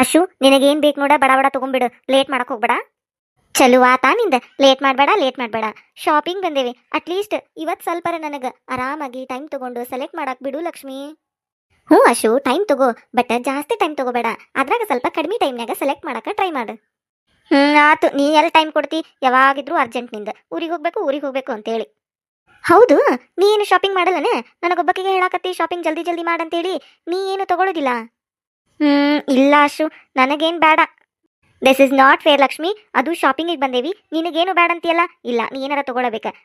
ಅಶು, ನಿನಗೇನ್ ಬೇಕು ನೋಡ, ಬಡ ಬಡ ತಗೊಂಬಿಡು ಲೇಟ್ ಮಾಡಕ್ ಹೋಗ್ಬೇಡ. ಚಲೋ ಆತಾ ನಿಂದ. ಲೇಟ್ ಮಾಡಬೇಡ ಲೇಟ್ ಮಾಡಬೇಡ. ಶಾಪಿಂಗ್ ಬಂದೇವಿ. ಅಟ್ಲೀಸ್ಟ್ ಇವತ್ತು ಸ್ವಲ್ಪರ ನನಗೆ. ಆರಾಮಾಗಿ ಟೈಮ್ ತಗೊಂಡು ಸೆಲೆಕ್ಟ್ ಮಾಡಕ್ ಬಿಡು ಲಕ್ಷ್ಮಿ. ಹ್ಞೂ ಅಶು ಟೈಮ್ ತಗೋ. ಬಟ್ ಜಾಸ್ತಿ ಟೈಮ್ ತಗೋಬೇಡ. ಅದ್ರಾಗ ಸ್ವಲ್ಪ ಕಡಿಮೆ ಟೈಮ್ನಾಗ ಸೆಲೆಕ್ಟ್ ಮಾಡಕ್ಕೆ ಟ್ರೈ ಮಾಡು. ಹ್ಞೂ ಆತು. ನೀ ಎಲ್ಲ ಟೈಮ್ ಕೊಡ್ತಿ? ಯಾವಾಗಿದ್ರು ಅರ್ಜೆಂಟ್ನಿಂದ. ಊರಿಗೆ ಹೋಗ್ಬೇಕು ಊರಿಗೆ ಹೋಗ್ಬೇಕು ಅಂತೇಳಿ. ಹೌದು. ನೀ ಏನು ಶಾಪಿಂಗ್ ಮಾಡಲ್ಲನೆ? ನನಗೊಬ್ಬಕಿಗೆ ಹೇಳಾಕತ್ತಿ ಶಾಪಿಂಗ್ ಜಲ್ದಿ ಜಲ್ದಿ ಮಾಡಂತೇಳಿ. ನೀ ಏನು ತಗೊಳ್ಳೋದಿಲ್ಲ ಹ್ಮ್, ಇಲ್ಲ ಅಶು, ನನಗೇನು ಬೇಡ. This is not fair Lakshmi. ಅದು ಶಾಪಿಂಗಿಗೆ ಬಂದೇವಿ. ನಿನಗೇನು ಬೇಡ ಅಂತೀಯಲ್ಲ? ಇಲ್ಲ, ನೀ ಏನಾರ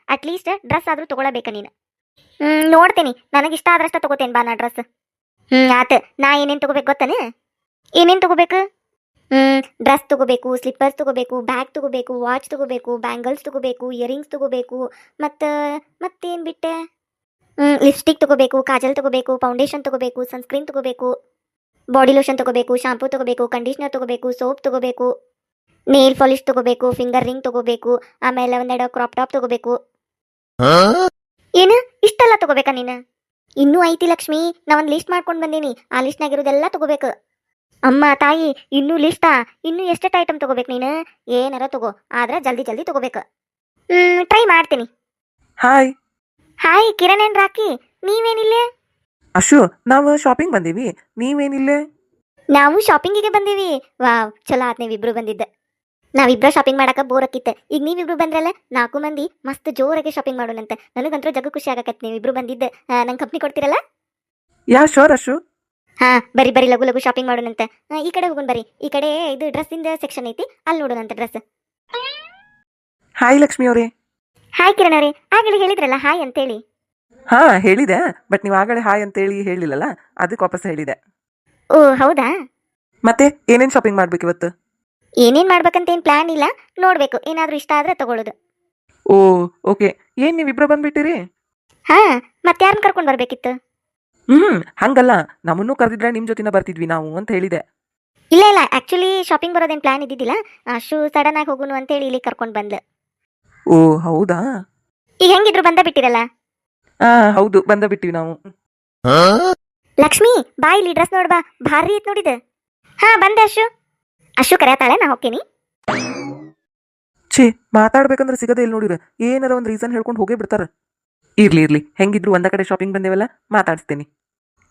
ಅಟ್ ಲೀಸ್ಟ್ ಡ್ರೆಸ್ ಆದ್ರೂ ತಗೊಳ್ಳಬೇಕ ನೀನು. ಹ್ಮ್, ನೋಡ್ತೀನಿ. ನನಗಿಷ್ಟ ಆದ್ರಷ್ಟ ತಗೋತೇನೆ ಬಾ ನಾ ಡ್ರೆಸ್ ಹ್ಮ್, ಆತ. ನಾ ಏನೇನು ತಗೋಬೇಕು ಗೊತ್ತಾನೆ? ಏನೇನು ತಗೋಬೇಕು? ಹ್ಮ್ ಡ್ರೆಸ್ ತಗೋಬೇಕು ಸ್ಲಿಪ್ಪರ್ಸ್ ತಗೋಬೇಕು ಬ್ಯಾಗ್ ತಗೋಬೇಕು ವಾಚ್ ತಗೋಬೇಕು ಬ್ಯಾಂಗಲ್ಸ್ ತಗೋಬೇಕು ಇಯರಿಂಗ್ಸ್ ತಗೋಬೇಕು, ಮತ್ತು, ಮತ್ತೇನು ಬಿಟ್ಟೆ? ಹ್ಮ್ ಲಿಪ್ಸ್ಟಿಕ್ ತಗೋಬೇಕು, ಕಾಜಲ್ ತಗೋಬೇಕು ಫೌಂಡೇಶನ್ ತಗೋಬೇಕು ಸನ್ಸ್ಕ್ರೀನ್ ತಗೋಬೇಕು. ಬಾಡಿ ಲೋಷನ್ ತಗೋಬೇಕು ಶಾಂಪೂ ತಗೋಬೇಕು ಕಂಡೀಷ್ನರ್ ತಗೋಬೇಕು ಸೋಪ್ ತಗೋಬೇಕು ನೇಲ್ ಪಾಲಿಶ್ ತಗೋಬೇಕು ಫಿಂಗರ್ ರಿಂಗ್ ತಗೋಬೇಕು ಆಮೇಲೆ ಒಂದೆರಡು ಕ್ರಾಪ್ ಟಾಪ್ ತಗೋಬೇಕು. ಏನು? ಇಷ್ಟೆಲ್ಲ ತಗೋಬೇಕಾ ನೀನು? ಇನ್ನೂ ಐತಿ ಲಕ್ಷ್ಮಿ ನಾ ಒಂದು ಲಿಸ್ಟ್ ಮಾಡ್ಕೊಂಡು ಬಂದೀನಿ. ಆ ಲಿಸ್ಟ್ನಾಗಿರೋದೆಲ್ಲ ತಗೋಬೇಕು. ಅಮ್ಮ ತಾಯಿ ಇನ್ನೂ ಲಿಸ್ಟಾ ಇನ್ನೂ ಎಷ್ಟೆಷ್ಟು ಐಟಮ್ ತಗೋಬೇಕು ನೀನು? ಏನಾರ ತಗೋ ಆದ್ರೆ ಜಲ್ದಿ ಜಲ್ದಿ ತಗೋಬೇಕು. ಹ್ಮ್ ಟ್ರೈ ಮಾಡ್ತೀನಿ. ಹಾಯ್ ಹಾಯ್ ಕಿರಣ್ ಏನ್ ರಾಕಿ? ನೀವೇನಿಲ್ಲೇ? ಅಶು ನಾವು ಶಾಪಿಂಗ್ ಬಂದೀವಿ. ನೀವೇನಿಲ್ಲ? ನಾವು ಶಾಪಿಂಗಿಗೆ ಬಂದೀವಿ. ವಾವ್ ಚಲೋ ಆತ್ ನೀವಿಬ್ರು ಬಂದಿದ್ದ. ನಾವಿಬ್ರ ಶಾಪಿಂಗ್ ಮಾಡಕ ಬೋರ್ ಆಕಿತ್ತು. ಈಗ ನೀವಿಬ್ರು ಬಂದ್ರಲ್ಲ ನಾಲ್ಕು ಮಂದಿ ಮಸ್ತ್ ಜೋರಾಗಿ ಶಾಪಿಂಗ್ ಮಾಡೋಣಂತ. ನನಗಂತೂ ಜಗ ಖುಷಿ ಆಗಕತ್ ನೀವಿಬ್ರು ಬಂದಿದ್ದ. ನಂಗೆ ಕಂಪ್ನಿ ಕೊಡ್ತೀರಲ್ಲ? Yeah sure Ashu. ಹಾ ಬರಿ ಬರಿ ಲಘು ಲಘು ಶಾಪಿಂಗ್ ಮಾಡೋಣಂತ. ಆ, ಈ ಕಡೆ ಹೋಗೋಣ ಬರಿ. ಈ ಕಡೆ ಇದು ಡ್ರೆಸ್ ಇಂದ ಸೆಕ್ಷನ್ ಐತಿ ಅಲ್ಲಿ ನೋಡೋಣಂತ ಡ್ರೆಸ್ ಹಾಯ್ ಲಕ್ಷ್ಮಿ ಅವರೇ. ಹಾಯ್ ಕಿರಣ್ ಅವರೇ. ಆಗಲೇ ಹೇಳಿದ್ರಲ್ಲ ಹಾಯ್ ಅಂತೇಳಿ. ಹಾ ಹೇಳಿದೆ. ಬಟ್ ನೀವು ಆಗಲೇ ಹಾಯ್ ಅಂತೇಳಿ ಹೇಳಿಲ್ಲಲ್ಲ ಅದಕ್ಕೆ ವಾಪಸ್ ಹೇಳಿದೆ. ಓ ಹೌದಾ? ಮತ್ತೆ ಏನೇನ್ ಶಾಪಿಂಗ್ ಮಾಡ್ಬೇಕು ಇವತ್ತು? ಏನೇನ್ ಮಾಡ್ಬೇಕಂತ ಏನ್ ಪ್ಲಾನ್ ಇಲ್ಲ. ನೋಡ್ಬೇಕು ಏನಾದ್ರೂ ಇಷ್ಟ ಆದ್ರೆ ತಗೊಳ್ಳೋದು. ಓ ಓಕೆ ಏನ್ ನೀವಿಬ್ರು ಬಂದ್ಬಿಟ್ಟಿರಿ? ಹಾ ಮತ್ತೆ ಯಾರನ್ನ ಕರ್ಕೊಂಡ್ ಬರ್ಬೇಕಿತ್ತು? ಹ್ಮ್ ಹಂಗಲ್ಲ. ನಮ್ಮನ್ನು ಕರೆದಿದ್ರೆ ನಿಮ್ ಜೊತೆನ ಬರ್ತಿದ್ವಿ ನಾವು ಅಂತ ಹೇಳಿದೆ. ಇಲ್ಲ ಇಲ್ಲ. ಆಕ್ಚುಲಿ ಶಾಪಿಂಗ್ ಬರೋದೇನ್ ಪ್ಲಾನ್ ಇದ್ದಿದ್ದಿಲ್ಲ. ಅಷ್ಟು ಸಡನ್ ಆಗಿ ಹೋಗುನು ಅಂತೇಳಿ ಇಲ್ಲಿ ಕರ್ಕೊಂಡು ಬಂದ್ಲು. ಓ ಹೌದಾ? ಈಗ ಹೆಂಗಿದ್ರು ಬಂದ ಬಿಟ್ಟಿರಲ್ಲ? ಹಾ ಹೌದು ಬಂದ ಬಿಟ್ಟಿವಿ ನಾವು. ಲಕ್ಷ್ಮಿ ಬಾ ಇಲ್ಲಿ ಡ್ರೆಸ್ ನೋಡ್ ಬಾ. ಭಾರಿ ಐತ್ ನೋಡಿದ ಹಾ ಬಂದೆ ಅಶು. ಅಶು ಕರೆಯತಾಳೆ ನಾ ಹೋಗ್ತೀನಿ. ಛೇ ಮಾತಾಡ್ಬೇಕಂದ್ರೆ ಸಿಗದೆ ಇಲ್ಲಿ ನೋಡಿರ. ಏನಾರ ಒಂದು ರೀಸನ್ ಹೇಳ್ಕೊಂಡು ಹೋಗೇ ಬಿಡ್ತಾರ. ಇರ್ಲಿ ಇರ್ಲಿ. ಹೆಂಗಿದ್ರು ಒಂದ ಕಡೆ ಶಾಪಿಂಗ್ ಬಂದೇವಲ್ಲ ಮಾತಾಡ್ಸ್ತೀನಿ.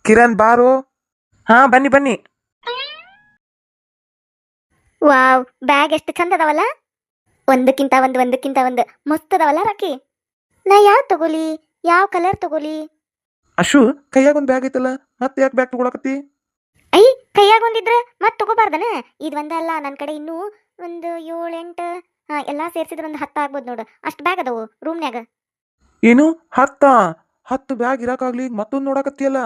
ಕಿರಣ್ ಬಾರೋ. ಹಾ ಬನ್ನಿ ಬನ್ನಿ. ವಾವ್ ಬ್ಯಾಗ್ ಎಷ್ಟು ಚಂದ ಅದಾವಲ್ಲ? ಒಂದಕ್ಕಿಂತ ಒಂದು ಒಂದಕ್ಕಿಂತ ಒಂದು. ಮಸ್ತ್ ಅದಾವಲ್ಲ ರಾಕಿ ನಾ ಯಾವ ತಗೋಲಿ? ಯಾವ ಕಲರ್ ತಗೋಲಿ ಅಶು ಕೈಯಾಗ ಒಂದು ಬ್ಯಾಗ್ ಐತಲ್ಲ ಮತ್ತೆ ಯಾಕೆ ಬ್ಯಾಗ್ ತಗೊಳಕತ್ತಿ? ಐ ಕೈಯಾಗ ಒಂದಿದ್ರೆ ಮತ್ತೆ ತಗೋಬಾರ್ದನ? ಇದು ಒಂದಲ್ಲ ನನ್ನ ಕಡೆ ಇನ್ನೂ ಒಂದು ಏಳು ಎಂಟು ಎಲ್ಲಾ ಎಲ್ಲ ಸೇರ್ಸಿದ್ರೆ ಒಂದು ಹತ್ತು ಆಗ್ಬೋದು ನೋಡು. ಅಷ್ಟು ಬ್ಯಾಗ್ ಅದಾವು ರೂಮ್ನ್ಯಾಗ. ಏನು? ಹತ್ತ? ಹತ್ತು ಬ್ಯಾಗ್ ಇರಕಾಗ್ಲಿ ಮತ್ತೊಂದು ನೋಡಕತ್ತಿಯಲ್ಲ?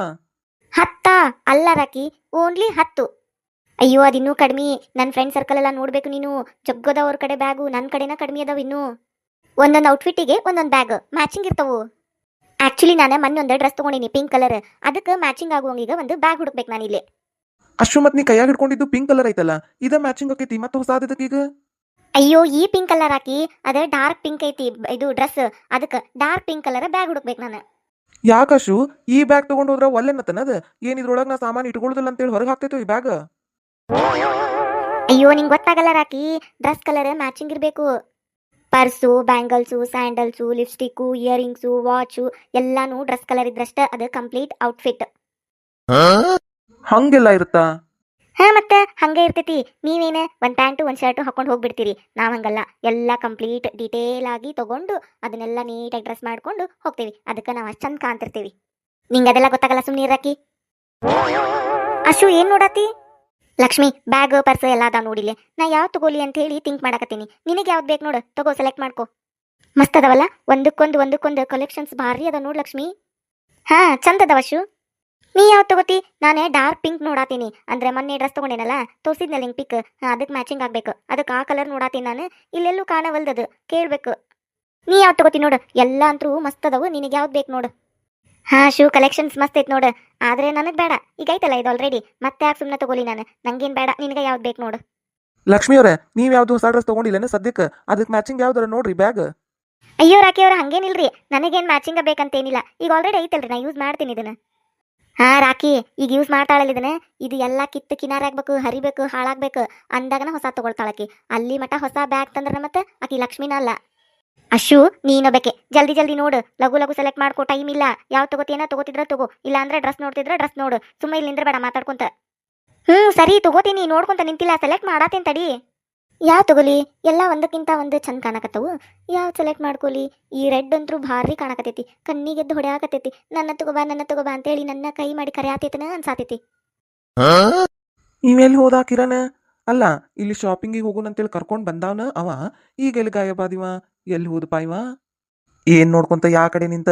ಹತ್ತ? ಅಲ್ಲ ರಾಕಿ ಓನ್ಲಿ ಹತ್ತು. ಅಯ್ಯೋ ಅದಿನ್ನೂ ಕಡಿಮೆ. ನನ್ನ ಫ್ರೆಂಡ್ ಸರ್ಕಲ್ ಎಲ್ಲ ನೋಡ್ಬೇಕು ನೀನು. ಜಗ್ಗದವ್ರ ಕಡೆ ಬ್ಯಾಗು ನನ್ನ ಕಡೆನ ಕಡಿಮೆ ಅದಾವ ಇನ್ನು. ಒಂದೊಂದು ಔಟ್ಫಿಟ್ಟಿಗೆ ಒಂದೊಂದು ಬ್ಯಾಗ್. ಮ್ಯಾಚಿಂಗ್ ಇರ್ತಾವು. ಆಕ್ಚುಲಿ ನಾನು ಮೊನ್ನೊಂದು ಡ್ರೆಸ್ ತೊಗೊಂಡಿನಿ ಪಿಂಕ್ ಕಲರ್ ಅದಕ್ಕೆ ಮ್ಯಾಚಿಂಗ್ ಆಗುವಂಗೀಗ ಒಂದು ಬ್ಯಾಗ್ ಹುಡುಕ್ಬೇಕು ನಾನು ಇಲ್ಲಿ. ಅಶು ಮತ್ತೆ ನೀ ಕೈಯಾಗ ಹಿಡ್ಕೊಂಡಿದ್ದು ಪಿಂಕ್ ಕಲರ್ ಐತಲ್ಲ ಇದ ಮ್ಯಾಚಿಂಗ್ ಆಕೈತಿ ಮತ್ತೆ ಹೊಸಾದಕ್ಕೆ ಈಗ? ಅಯ್ಯೋ ಈ ಪಿಂಕ್ ಕಲರ್ ಹಾಕಿ ಅದೇ ಡಾರ್ಕ್ ಪಿಂಕ್ ಐತಿ ಇದು ಡ್ರೆಸ್ ಅದಕ್ಕೆ ಡಾರ್ಕ್ ಪಿಂಕ್ ಕಲರ್ ಬ್ಯಾಗ್ ಹುಡುಕ್ಬೇಕು ನಾನು. ಯಾಕಶು ಈ ಬ್ಯಾಗ್ ತಗೊಂಡು ಹೋದ್ರ ಅದು? ಏನ್ ಇದ್ರೊಳಗ ನಾ ಸಾಮಾನು ಇಟ್ಕೊಳ್ಳೋದಿಲ್ಲ ಅಂತೇಳಿ ಹೊರಗೆ ಹಾಕ್ತೈತೋ ಈ ಬ್ಯಾಗ್ ಅಯ್ಯೋ ನಿಂಗೆ ಗೊತ್ತಾಗಲ್ಲ ರಾಕಿ ಡ್ರೆಸ್ ಕಲರ್ ಮ್ಯಾಚಿಂಗ್ ಇರಬೇಕು. Purse bangles sandals lipstick earrings watch ಎಲ್ಲಾನು ಡ್ರೆಸ್ ಕಲರ್ ಇದ್ರಷ್ಟ ಅದು ಕಂಪ್ಲೀಟ್ ಔಟ್ಫಿಟ್. ಹಂಗೆಲ್ಲ ಇರುತ್ತಾ? ಹಾ ಮತ್ತೆ ಹಂಗೆ ಇರ್ತೈತಿ. ನೀವೇನ ಒಂದ್ ಪ್ಯಾಂಟು ಒಂದ್ ಶರ್ಟು ಹಾಕೊಂಡು ಹೋಗ್ಬಿಡ್ತೀರಿ. ನಾವ್ ಹಂಗಲ್ಲ ಎಲ್ಲ ಕಂಪ್ಲೀಟ್ ಡಿಟೇಲ್ ಆಗಿ ತಗೊಂಡು ಅದನ್ನೆಲ್ಲ ನೀಟಾಗಿ ಡ್ರೆಸ್ ಮಾಡ್ಕೊಂಡು ಹೋಗ್ತೀವಿ. ಅದಕ್ಕೆ ನಾವು ಅಷ್ಟು ಚಂದ ಕಾಣ್ತಿರ್ತೀವಿ. ನಿಂಗೆ ಅದೆಲ್ಲ ಗೊತ್ತಾಗಲ್ಲ ಸುಮ್ಮನೆ ಇರಕ್ಕಿ ಅಶು ಏನ್ ನೋಡತಿ? ಲಕ್ಷ್ಮಿ ಬ್ಯಾಗ್ ಪರ್ಸ್ ಎಲ್ಲ ಅದಾವ ನೋಡಿಲ್ಲ ನಾ ಯಾವ್ದು ತಗೋಲಿ ಅಂತ ಹೇಳಿ ಥಿಂಕ್ ಮಾಡಕತ್ತೀನಿ. ನಿನಗೆ ಯಾವ್ದು ಬೇಕು ನೋಡು, ತಗೋ ಸೆಲೆಕ್ಟ್ ಮಾಡ್ಕೋ. ಮಸ್ತ್ ಅದವಲ್ಲ? ಒಂದಕ್ಕೊಂದು ಒಂದಕ್ಕೊಂದು ಕಲೆಕ್ಷನ್ಸ್ ಭಾರಿ ಅದ ನೋಡು ಲಕ್ಷ್ಮಿ. ಹಾ, ಚಂದ ಅದಾವ ಶು. ನೀ ಯಾವ್ದು ತಗೋತಿ? ನಾನೇ ಡಾರ್ಕ್ ಪಿಂಕ್ ನೋಡಾತೀನಿ. ಅಂದ್ರೆ ಮೊನ್ನೆ ಡ್ರೆಸ್ ತಗೊಂಡೇನಲ್ಲ, ತೋರಿಸಿದ್ನಲ್ಲ ಹಿಂಗೆ ಪಿಕ್ ಅದಕ್ಕೆ ಮ್ಯಾಚಿಂಗ್ ಆಗ್ಬೇಕು. ಅದಕ್ಕೆ ಆ ಕಲರ್ ನೋಡಾತೀನಿ ನಾನು. ಇಲ್ಲೆಲ್ಲೂ ಕಾಣವಲ್ದದು. ಕೇಳ್ಬೇಕು. ನೀ ಯಾವ್ದು ತಗೋತಿ ನೋಡು? ಎಲ್ಲ ಅಂತೂ ಮಸ್ತ್ ಅದಾವು. ನಿನಗೆ ಯಾವ್ದು ಬೇಕು ನೋಡು. ಹಾ ಶೂ ಕಲೆಕ್ಷನ್ಸ್ ಮಸ್ತ್ ಐತೆ ನೋಡು. ಆದ್ರೆ ನನಗೆ ಬೇಡ. ಈಗ ಐತಲ್ಲ ಇದು ಆಲ್ರೆಡಿ ಮತ್ತೆ ಯಾಕೆ ಸುಮ್ಮನೆ ತಗೋಲಿ ನಾನು. ನಂಗೇನ್ ಬೇಡ. ನಿನಗೆ ಯಾವ್ದು ಬೇಕು ನೋಡು. ಲಕ್ಷ್ಮಿ ಅವ್ರೆ ನೀವ್ ಯಾವ್ದು ಹೊಸ ಡ್ರೆಸ್ ತಗೊಂಡಿಲ್ಲ ಸದ್ಯಕ್ಕೆ? ಅದಕ್ಕೆ ಮ್ಯಾಚಿಂಗ್ ಯಾವ್ದಾರ ನೋಡ್ರಿ ಬ್ಯಾಗ್ ಅಯ್ಯೋ ರಾಕಿ ಅವ್ರ ಹಂಗೇನಿಲ್ರಿ. ಮ್ಯಾಚಿಂಗ್ ಬೇಕಂತ ಏನಿಲ್ಲ ಈಗ ಆಲ್ರೆಡಿ ಐತಲ್ರಿ ನಾ ಯೂಸ್ ಮಾಡ್ತೀನಿ ಇದನ್ನ. ಹಾ ರಾಕಿ ಈಗ ಯೂಸ್ ಮಾಡ್ತಾಳಲ್ಲ ಇದನ್ನ. ಇದು ಎಲ್ಲ ಕಿತ್ತು ಕಿನಾರ ಆಗ್ಬೇಕು ಹರಿಬೇಕು ಹಾಳಾಗ್ಬೇಕು. ಅಂದಾಗನ ಹೊಸ ತಗೊಳ್ತಾಳಕಿ ಅಲ್ಲಿ ಮಠ ಹೊಸ ಬ್ಯಾಗ್ ತಂದ್ರೆ ಮತ್ತೆ ಆಕಿ ಲಕ್ಷ್ಮಿನ ಅಲ್ಲ. ಅಶು ನೀನೊಬ್ಬಕ್ಕೆ. ಜಲ್ದಿ ಜಲ್ದಿ ನೋಡು. ಲಘು ಲಘು ಸೆಲೆಕ್ಟ್ ಮಾಡ್ಕೋ. ಟೈಮ್ ಇಲ್ಲ. ಯಾವ ತಗೋತೀನ ತಗೋತಿದ್ರ ತಗೋ. ಇಲ್ಲ ಅಂದ್ರೆ ಡ್ರೆಸ್ ನೋಡ್ತಿದ್ರ ಡ್ರೆಸ್ ನೋಡು. ಸುಮ್ಮ ಇಲ್ಲಿ ನಿಂದ್ರೆ ಬೇಡ ಮಾತಾಡ್ಕೊಂತ. ಹ್ಮ್, ಸರಿ, ತಗೋತೀನಿ. ನೋಡ್ಕೊಂತ ನಿಂತಿಲ್ಲ. ಸೆಲೆಕ್ಟ್ ಮಾಡಾತೇನ್ ತಡಿ. ಯಾವ ತಗೋಲಿ? ಎಲ್ಲ ಒಂದಕ್ಕಿಂತ ಒಂದು ಚಂದ ಕಾಣಕತ್ತವು. ಯಾವ ಸೆಲೆಕ್ಟ್ ಮಾಡ್ಕೊಲಿ? ಈ ರೆಡ್ ಅಂತೂ ಭಾರಿ ಕಾಣಕತ್ತೈತಿ. ಕಣ್ಣಿಗೆದ್ದು ಹೊಡೆಯಾಕತ್ತೈತಿ. ನನ್ನ ತಗೋಬಾ ನನ್ನ ತಗೋಬಾ ಅಂತೇಳಿ ನನ್ನ ಕೈ ಮಾಡಿ ಕರೆಯಾತೈತನ ಅನ್ಸಾತೈತಿ. ಇವೆಲ್ಲಿ ಅಲ್ಲ, ಇಲ್ಲಿ ಶಾಪಿಂಗಿಗೆ ಹೋಗೋಣ ಅಂತೇಳಿ ಕರ್ಕೊಂಡು ಬಂದಾವನ ಅವ? ಈಗ ಎಲ್ಲಿ ಗಾಯಬಾದಿವ ಎಲ್ಲಿ ಹೋದಪ್ಪ ಇವ ಏನ್ ನೋಡ್ಕೊಂತ ಯಾ ಕಡೆ ನಿಂತ?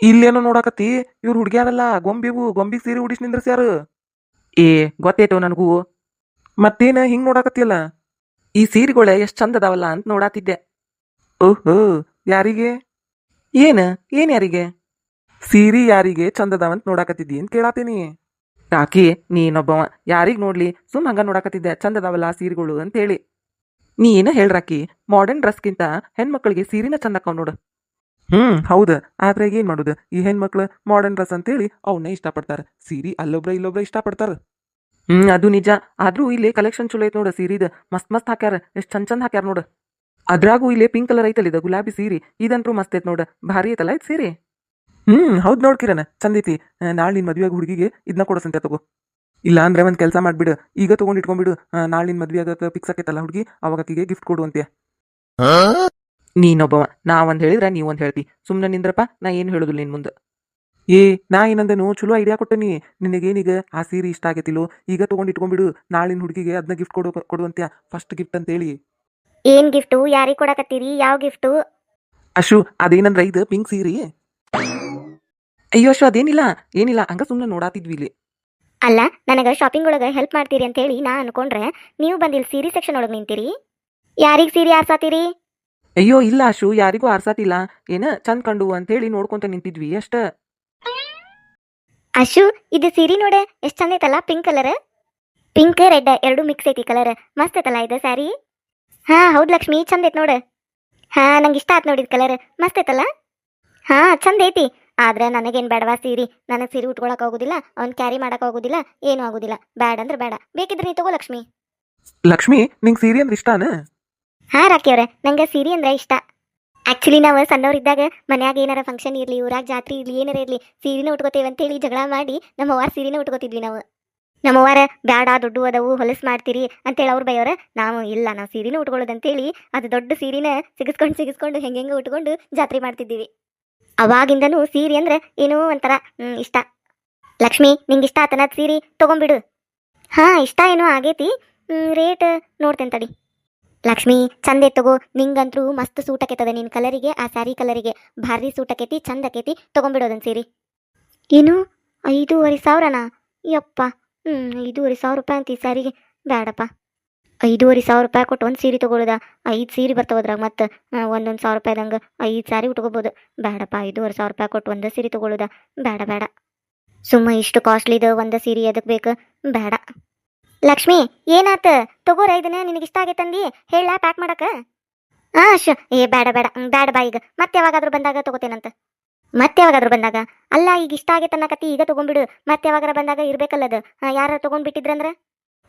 ಇಲ್ಲೇನೋ ನೋಡಾಕತ್ತಿ, ಇವ್ರು ಹುಡ್ಗ್ಯಾರಲ್ಲ, ಗೊಂಬಿವು ಗೊಂಬಿಗೆ ಸೀರೆ ಉಡಿಸಿ ನಿಂದ್ರಸ ಯಾರು ಏ ಗೊತ್ತೈತವ ನನಗೂ. ಮತ್ತೇನ ಹಿಂಗ್ ನೋಡಾಕತ್ತಿಯಲ್ಲ? ಈ ಸೀರೆಗಳೇ ಎಷ್ಟ್ ಚಂದ ಅದಾವಲ್ಲ ಅಂತ ನೋಡಾತಿದ್ದೆ. ಓಹೋ, ಯಾರಿಗೆ? ಏನ, ಏನ್ ಯಾರಿಗೆ? ಸೀರಿ ಯಾರಿಗೆ ಚಂದದಾವಂತ ನೋಡಾಕತ್ತಿದ್ದಿ ಅಂತ ಕೇಳಾತೀನಿ. ರಾಕಿ ನೀನೊಬ್ಬವ. ಯಾರಿಗ್ ನೋಡ್ಲಿ? ಸುಮ್ ಹಂಗ ನೋಡಾಕತ್ತಿದ್ದೆ. ಚಂದದಾವಲ್ಲ ಸೀರೆಗಳು ಅಂತ ಹೇಳಿ ನೀ ಏನ ಹೇಳ್ರಾಕಿ ಮಾಡರ್ನ್ ಡ್ರೆಸ್ಗಿಂತ ಹೆಣ್ಮಕ್ಳಿಗೆ ಸೀರಿನ ಚಂದ ಅಕ್ಕಾವ್ ನೋಡು. ಹ್ಮ್, ಹೌದು. ಆದ್ರೆ ಏನ್ ಮಾಡುದು? ಈ ಹೆಣ್ಮಕ್ಳು ಮಾಡರ್ನ್ ಡ್ರೆಸ್ ಅಂತೇಳಿ ಅವನ್ನೇ ಇಷ್ಟಪಡ್ತಾರೆ. ಸೀರಿ ಅಲ್ಲೊಬ್ರ ಇಲ್ಲೊಬ್ರ ಇಷ್ಟಪಡ್ತಾರ. ಹ್ಮ್, ಅದು ನಿಜ. ಆದ್ರೂ ಇಲ್ಲಿ ಕಲೆಕ್ಷನ್ ಚಲೋ ಐತೆ ನೋಡು ಸೀರಿದ. ಮಸ್ತ್ ಮಸ್ತ್ ಹಾಕ್ಯಾರ. ಎಷ್ಟ್ ಚಂದ ಚಂದ ಹಾಕ್ಯಾರ ನೋಡು. ಅದ್ರಾಗೂ ಇಲ್ಲಿ ಪಿಂಕ್ ಕಲರ್ ಐತಲ್ಲ ಇದು, ಗುಲಾಬಿ ಸೀರೆ. ಇದಂತೂ ಮಸ್ತ್ ಐತೆ ನೋಡು. ಭಾರಿ ಐತಲ್ಲ ಐತ್ ಸೀರೆ? ಹ್ಮ್ ಹೌದ್ ನೋಡ್ ಕಿರಣ. ಚಂದೈತಿ. ನಾಳೆ ನಿನ್ ಮದ್ವೆಯಾಗ ಹುಡುಗಿಗೆ ಇದನ್ನ ಕೊಡಸಂತೆ ತಗೋ. ಇಲ್ಲ ಅಂದ್ರೆ ಒಂದ್ ಕೆಲಸ ಮಾಡ್ಬಿಡು. ಈಗ ತಗೊಂಡ್ ಇಟ್ಕೊಂಡ್ಬಿಡು. ನಾಳೆ ನಿನ್ ಮದ್ವೆ ಆಗಕ್ಕೆ ಫಿಕ್ಸ್ ಆಕೈತಲ್ಲ ಹುಡುಗಿ? ಅವಾಗ ಆಕಿಗೆ ಗಿಫ್ಟ್ ಕೊಡು ಅಂತೆ ನೀನೊಬ್ಬವ. ನಾ ಒಂದ್ ಹೇಳಿದ್ರ ನೀ ಒಂದ್ ಹೇಳ್ತಿ. ಸುಮ್ನೆ ನಿಂದ್ರಪ್ಪ ನಾ ಏನ್ ಹೇಳುದಿಲ್ಲ ನಿನ್ ಮುಂದೆ. ಏ ನಾ ಏನಂದನು ಚಲೋ ಐಡಿಯಾ ಕೊಟ್ಟನಿ ನಿನಗೇನೀಗ ಆ ಸೀರೆ ಇಷ್ಟ ಆಗೈತಿಲ್ಲೋ? ಈಗ ತಗೊಂಡ್ ಇಟ್ಕೊಂಡ್ಬಿಡು. ನಾಳಿನ ಹುಡುಗಿಗೆ ಅದನ್ನ ಗಿಫ್ಟ್ ಕೊಡು ಕೊಡುವಂತ್ಯ ಫಸ್ಟ್ ಗಿಫ್ಟ್ ಅಂತೇಳಿ. ಏನ್ ಗಿಫ್ಟು ಯಾರಿಗ್ ಕೊಡಕತ್ತೀರಿ? ಯಾವ ಗಿಫ್ಟು ಅಶು ಅದೇನಂದ್ರ ಇದು? ಪಿಂಕ್ ಸೀರೆ. ಅಯ್ಯೋ ಅಶ್ವ ಅದೇನಿಲ್ಲ ಏನಿಲ್ಲ ಹಂಗ ಸುಮ್ಮನೆ ನೋಡಾತಿದ್ವಿ ಇಲ್ಲಿ. ಅಲ್ಲ ನನಗೆ ಶಾಪಿಂಗ್ ಒಳಗ ಹೆಲ್ಪ್ ಮಾಡ್ತೀರಿ ಅಂತ ಹೇಳಿ ನಾ ಅನ್ಕೊಂಡ್ರೆ ನೀವು ಬಂದಿಲ್ಲಿ ಸೀರೆ ಸೆಕ್ಷನ್ ಒಳಗೆ ನಿಂತೀರಿ? ಯಾರಿಗೆ ಸೀರೆ ಆರ್ಸಾತೀರಿ? ಅಯ್ಯೋ ಇಲ್ಲ ಅಶು ಯಾರಿಗೂ ಆರ್ಸಾತಿಲ್ಲ. ಏನ ಚಂದ್ ಕಂಡು ಅಂತ ಹೇಳಿ ನೋಡ್ಕೊಂತ ನಿಂತಿದ್ವಿ ಅಷ್ಟ. ಅಶು ಇದು ಸೀರೆ ನೋಡ ಎಷ್ಟ್ ಚಂದ ಐತಲ್ಲ ಪಿಂಕ್ ಕಲರ್ ಪಿಂಕ್ ರೆಡ್ ಎರಡು ಮಿಕ್ಸ್ ಐತಿ ಕಲರ್ ಮಸ್ತ್ ಐತಲ್ಲ ಇದು ಸ್ಯಾರಿ ಹಾ ಹೌದು ಲಕ್ಷ್ಮಿ ಚಂದ ಐತ್ ನೋಡ. ಹಾ ನಂಗೆ ಇಷ್ಟ ಆತ್ ನೋಡಿದ ಕಲರ್ ಮಸ್ತ್ ಐತಲ್ಲ? ಹಾ ಚಂದ ಐತಿ. ಆದ್ರೆ ನನಗೇನು ಬೇಡವಾ ಸೀರೆ? ನನಗೆ ಸೀರೆ ಉಟ್ಕೊಳಕ್ ಆಗುದಿಲ್ಲ ಅವ್ನ್ ಕ್ಯಾರಿ ಮಾಡಕ್ ಆಗುದಿಲ್ಲ ಏನೂ ಆಗೋದಿಲ್ಲ. ಬ್ಯಾಡ ಅಂದ್ರೆ ಬೇಡ ಬೇಕಿದ್ರೆ ನೀ ತಗೋ ಲಕ್ಷ್ಮಿ. ಲಕ್ಷ್ಮಿ ನಿಂಗೆ ಸೀರೆ ಅಂದ್ರೆ ಇಷ್ಟಾನ? ಹಾ ರಾಕಿ ಅವ್ರೆ ನಂಗೆ ಸೀರೆ ಅಂದ್ರೆ ಇಷ್ಟ. ಆಕ್ಚುಲಿ ನಾವು ಸಣ್ಣವರಿದ್ದಾಗ ಮನ್ಯಾಗ ಏನಾರ ಫಂಕ್ಷನ್ ಇರಲಿ ಊರಾಗ ಜಾತ್ರೆ ಇರಲಿ ಏನಾರ ಇರ್ಲಿ ಸೀರೆನ ಉಟ್ಕೋತೇವೆ ಅಂತೇಳಿ ಜಗಳ ಮಾಡಿ ನಮ್ಮ ಅವ್ವಾರ ಸೀರೆನ ಉಟ್ಕೋತಿದ್ವಿ ನಾವು. ನಮ್ಮ ಅವ್ವಾರ ಬ್ಯಾಡ ದುಡ್ಡು ಅದಾವು ಹೊಲಸು ಮಾಡ್ತೀರಿ ಅಂತೇಳಿ ಅವ್ರು ಬೈಯವ್ರ ನಾವು ಇಲ್ಲ ನಾವು ಸೀರೆನ ಉಟ್ಕೊಳ್ಳೋದು ಅಂತೇಳಿ ಅದು ದೊಡ್ಡ ಸೀರೆನ ಸಿಗಿಸ್ಕೊಂಡು ಸಿಗಿಸ್ಕೊಂಡು ಹೆಂಗೆ ಉಟ್ಕೊಂಡು ಜಾತ್ರೆ ಮಾಡ್ತಿದ್ದೀವಿ. ಅವಾಗಿಂದನೂ ಸೀರೆ ಅಂದ್ರೆ ಏನೋ ಒಂಥರ ಇಷ್ಟ. ಲಕ್ಷ್ಮಿ ನಿಂಗೆ ಇಷ್ಟ ಆತನ ಸೀರೆ ತಗೊಂಬಿಡು ಹಾ, ಇಷ್ಟ ಏನೋ ಆಗೈತಿ. ರೇಟ್ ನೋಡ್ತೇನೆ ತಡಿ. ಲಕ್ಷ್ಮಿ, ಚಂದ ತಗೋ. ನಿಂಗಂತ್ರು ಮಸ್ತ್ ಸೂಟ್ ಆಕೈತದ ನಿನ್ ಕಲರಿಗೆ, ಆ ಸ್ಯಾರಿ ಕಲರಿಗೆ. ಭಾರಿ ಸೂಟ್ ಆಕೈತಿ, ಚಂದ ಆಕೈತಿ ತಗೊಂಬಿಡೋದನ್ ಸೀರೆ. ಏನು? ಐದೂವರೆ ಸಾವಿರನಾ? ಯಪ್ಪ. ಹ್ಮ್, ಐದೂವರೆ ಸಾವಿರ ರೂಪಾಯಿ ಅಂತ ಈ ಸ್ಯಾರಿಗೆ. ಬೇಡಪ್ಪ ಐದೂವರೆ ಸಾವಿರ ರೂಪಾಯಿ ಕೊಟ್ಟು ಒಂದು ಸೀರೆ ತೊಗೊಳ್ಳೋದ ಐದು ಸೀರೆ ಬರ್ತಾವ ಅದ್ರಾಗ, ಮತ್ತೆ ಒಂದೊಂದು ಸಾವಿರ ರೂಪಾಯಿದಂಗೆ ಐದು ಸಾರಿ ಉಟ್ಕೋಬೋದು. ಬೇಡಪ್ಪ ಐದೂವರೆ ಸಾವಿರ ರೂಪಾಯಿ ಕೊಟ್ಟು ಒಂದೇ ಸೀರೆ ತೊಗೊಳ್ಳೋದ ಬೇಡ ಬೇಡ ಸುಮ್ಮ ಇಷ್ಟು ಕಾಸ್ಟ್ಲಿದು ಒಂದು ಸೀರೆ ಎದಕ್ಕೆ ಬೇಕು? ಬೇಡ ಲಕ್ಷ್ಮಿ, ಏನಾತ? ತಗೋರ ಇದನ್ನ ನಿನಗೆ ಇಷ್ಟ ಆಗೈತಂದಿ ಹೇಳ ಪ್ಯಾಕ್ ಮಾಡಕ. ಹಾಂ ಶ ಏ ಬೇಡ ಬೇಡ ಬೇಡ ಬಾ ಈಗ. ಮತ್ತೆ ಯಾವಾಗಾದ್ರೂ ಬಂದಾಗ ತಗೋತೇನಂತ. ಮತ್ತೆ ಯಾವಾಗಾದ್ರೂ ಬಂದಾಗ? ಅಲ್ಲ, ಈಗ ಇಷ್ಟ ಆಗೈತೆ ಅನ್ನಕತ್ತಿ, ಈಗ ತೊಗೊಂಡ್ಬಿಡು. ಮತ್ತೆ ಯಾವಾಗಾರ ಬಂದಾಗ ಇರಬೇಕಲ್ಲದು ಯಾರು ತಗೊಂಡ್ಬಿಟ್ಟಿದ್ರಂದ್ರ?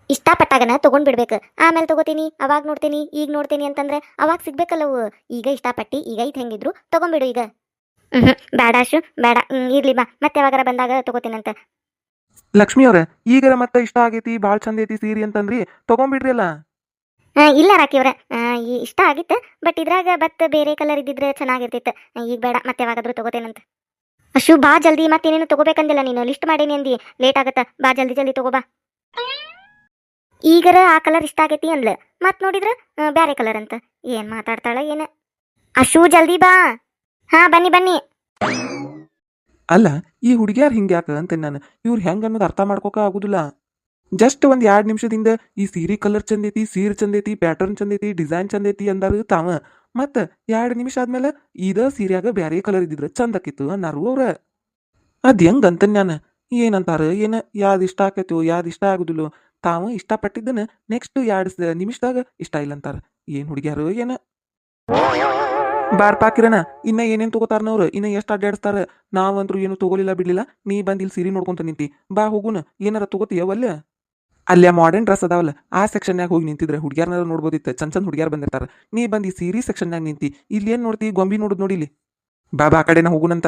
ಇಷ್ಟಪಟ್ಟಾಗನ ತಗೊಂಡ್ಬಿಡ್ಬೇಕು. ಆಮೇಲೆ ತಗೋತೀನಿ ಅವಾಗ ನೋಡ್ತೀನಿ ಈಗ ನೋಡ್ತೀನಿ ಅಂತಂದ್ರೆ ಅವಾಗ ಸಿಗ್ಬೇಕಲ್ಲವು. ಈಗ ಇಷ್ಟಪಟ್ಟು ಈಗ ಇದು ಹೆಂಗಿದ್ರು ತಗೊಂಡ್ಬಿಡು ಈಗ. ಹ್ಮ್ ಬೇಡ ಅಶು ಬೇಡ. ಹ್ಮ್, ಇರ್ಲಿ ಬಾ. ಮತ್ತೆ ಯಾವಾಗಾರ ಬಂದಾಗ ತಗೋತೀನಂತ ಲಕ್ಷ್ಮಿ ಅವ್ರ ಈಗ ಮತ್ತೆ ಇಷ್ಟ ಆಗೈತಿ ಭಾಳ ಚಂದ ಐತಿ ಸೀರಿ ಅಂತಂದ್ರಿ ತಗೊಂಡ್ಬಿಡ್ರಿ ಅಲ್ಲ? ಇಲ್ಲ ರಾಕಿ ಅವ್ರ. ಇಷ್ಟ ಆಗಿತ್ತು ಬಟ್ ಇದ್ರಾಗ ಬತ್ ಬೇರೆ ಕಲರ್ ಇದ್ದಿದ್ರೆ ಚೆನ್ನಾಗಿರ್ತಿತ್ತು. ಈಗ ಬೇಡ ಮತ್ತೆ ಯಾವಾಗಾದ್ರೂ ಅಂತ. ಅಶು ಬಾ ಜಲ್ದಿ ಮತ್ತೇನೇನು ತಗೋಬೇಕಂದಿಲ್ಲ ನೀನು. ಲಿಸ್ಟ್ ಮಾಡೇನಿ ಅಂದಿ. ಲೇಟ್ ಆಗುತ್ತಾ. ಬಾ ಜಲ್ದಿ ಜಲ್ದಿ ತಗೋ ಬಾ. ಈಗರ ಆ ಕಲರ್ ಇಷ್ಟ ಆಗೈತಿ ಅಂದ್ಲ. ಮತ್ತೆ ನೋಡಿದ್ರ ಬ್ಯಾರೆ ಕಲರ್ ಅಂತ. ಏನ್ ಮಾತಾಡ್ತಾಳ ಏನ? ಅಶು, ಜಲ್ದಿ ಬಾ. ಹಾ, ಬನ್ನಿ ಬನ್ನಿ. ಅಲ್ಲ, ಈ ಹುಡುಗ್ಯಾರ್ ಹಿಂಗ್ಯಾಕ ಅಂತ ನಾನು? ಇವ್ರು ಹೆಂಗ ಅನ್ನೋದು ಅರ್ಥ ಮಾಡ್ಕೋಕ ಆಗುದಿಲ್ಲ. ಜಸ್ಟ್ ಒಂದ್ ಎರಡ್ ನಿಮಿಷದಿಂದ ಈ ಸೀರೆ ಕಲರ್ ಚಂದೈತಿ ಸೀರೆ ಚಂದೈತಿ ಪ್ಯಾಟರ್ನ್ ಚಂದೈತಿ ಡಿಸೈನ್ ಚಂದೈತಿ ಅಂದಾರ ತಾವ. ಮತ್ತ ಎರಡ್ ನಿಮಿಷ ಆದ್ಮೇಲೆ ಇದ ಸೀರ್ಯಾಗ ಬ್ಯಾರೆ ಕಲರ್ ಇದ್ದಿದ್ರ ಚಂದ ಆಕಿತ್ತು ಅನ್ನಾರು ಅವ್ರ. ಅದ್ ಹೆಂಗ ಅಂತ ನಾನು? ಏನಂತಾರ? ಏನ? ಯಾವ್ದು ಇಷ್ಟ ಆಕೈತೋ ಯಾವ್ದು ಇಷ್ಟ ಆಗುದಿಲ್ಲೋ? ತಾವ ಇಷ್ಟಪಟ್ಟಿದ್ದನ ನೆಕ್ಸ್ಟ್ ಎರಡು ನಿಮಿಷದಾಗ ಇಷ್ಟ ಇಲ್ಲ ಅಂತಾರ. ಏನ್ ಹುಡುಗಿಯಾರು, ಏನ? ಬಾರ್ ಪಾಕಿರಣ ಇನ್ನ ಏನೇನ್ ತಗೋತಾರನವ್ರು ಇನ್ನ ಎಷ್ಟು ಅಡ್ಡಾಡಿಸ್ತಾರ ನಾವಂದ್ರು ಏನು ತಗೋಲಿಲ್ಲ ಬಿಡ್ಲಿಲ್ಲ? ನೀ ಬಂದ್ ಇಲ್ಲಿ ಸೀರೆ ನೋಡ್ಕೊಂತ ನಿಂತಿ. ಬಾ ಹೋಗುನ. ಏನಾರ ತಗೋತೀಯ ಒಲ್ಲ? ಅಲ್ಲೇ ಮಾಡರ್ನ್ ಡ್ರೆಸ್ ಅದಾವಲ್ಲ, ಆ ಸೆಕ್ಷನ್ಯಾಗ ಹೋಗಿ ನಿಂತಿದ್ರೆ ಹುಡುಗಿಯಾರ ನೋಡ್ಬೋದಿತ್ತು. ಚಂದ ಚಂದ ಹುಡುಗಿಯಾರ ಬಂದಿರ್ತಾರ. ನೀ ಬಂದು ಈ ಸೀರೆ ಸೆಕ್ಷನ್ಯಾಗ ನಿಂತಿ. ಇಲ್ಲಿ ಏನ್ ನೋಡ್ತಿ? ಗೊಂಬಿ ನೋಡುದ್ ನೋಡಿಲಿ ಬಾ ಬಾ, ಆ ಕಡೆನ ಹೋಗುನಂತ.